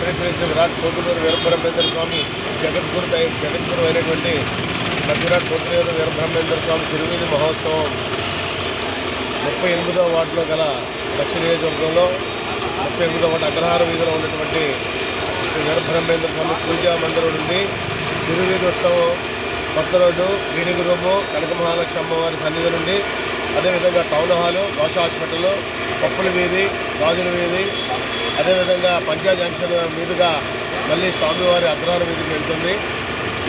శ్రీ శ్రీ విరాట్ కోతులూరు వీరబ్రహ్మేంద్ర స్వామి జగద్గురు దై- జగద్గురు అయినటువంటి విరాట్ కోతులూరు వీరబ్రహ్మేంద్ర స్వామి తిరువీధి మహోత్సవం ముప్పై ఎనిమిదో వార్డులో గల దక్షిణ నియోజకవర్గంలో ముప్పై ఎనిమిదో వార్డు అగ్రహార వీధిలో ఉన్నటువంటి శ్రీ వీరబ్రహ్మేంద్ర స్వామి పూజా మందిరం నుండి తిరువీధి ఉత్సవం కొత్త రోడ్డు ఈడిగి రూము కనక మహాలక్ష్మి అమ్మవారి సన్నిధి నుండి అదేవిధంగా టౌన్ హాలు దోష హాస్పిటల్ పప్పుల వీధి గాజుల వీధి అదేవిధంగా పంజా జంక్షన్ మీదుగా మళ్ళీ స్వామివారి అగ్రహారం మీదకి వెళ్తుంది.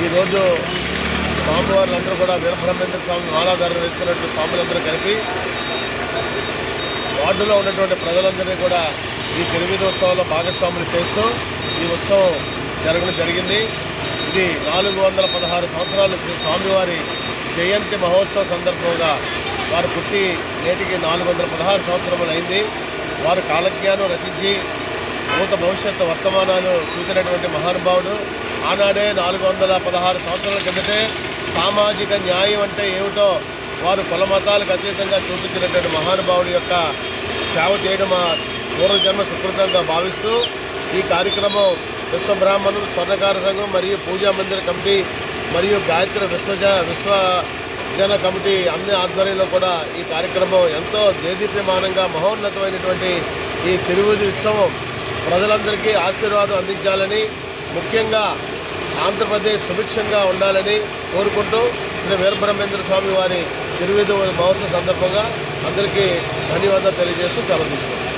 ఈరోజు స్వామివారులందరూ కూడా వీరబ్రహ్మేంద్ర స్వామి మాలాధారణ వేసుకున్నట్టు స్వాములందరూ కలిపి వార్డులో ఉన్నటువంటి ప్రజలందరినీ కూడా ఈ తిరువిధి ఉత్సవంలో భాగస్వాములు చేస్తూ ఈ ఉత్సవం జరగడం జరిగింది. ఇది నాలుగు వందల పదహారు సంవత్సరాలు శ్రీ స్వామివారి జయంతి మహోత్సవ సందర్భంగా వారు పుట్టి నేటికి నాలుగు వందల పదహారు సంవత్సరములు అయింది. వారు కాలజ్ఞానం రచించి భూత భవిష్యత్తు వర్తమానాలు చూసినటువంటి మహానుభావుడు. ఆనాడే నాలుగు వందల పదహారు సంవత్సరాల కిందటే సామాజిక న్యాయం అంటే ఏమిటో వారు కుల మతాలకు అతీతంగా చూపించినటువంటి మహానుభావుడి యొక్క సేవ చేయడం మా పూర్వజన్మ సుకృతంగా భావిస్తూ ఈ కార్యక్రమం విశ్వబ్రాహ్మణం స్వర్ణకార సంఘం మరియు పూజా మందిర కమిటీ మరియు గాయత్రి విశ్వజ విశ్వ జన కమిటీ అన్ని ఆధ్వర్యంలో కూడా ఈ కార్యక్రమం ఎంతో దేదీప్యమానంగా మహోన్నతమైనటువంటి ఈ తిరువుది ఉత్సవం ప్రజలందరికీ ఆశీర్వాదం అందించాలని ముఖ్యంగా ఆంధ్రప్రదేశ్ సుభిక్షంగా ఉండాలని కోరుకుంటూ శ్రీ వీరబ్రహ్మేంద్ర స్వామి వారి తిరువేది మహోత్సవ సందర్భంగా అందరికీ ధన్యవాదాలు తెలియజేస్తూ సెలవు తీసుకుంటాం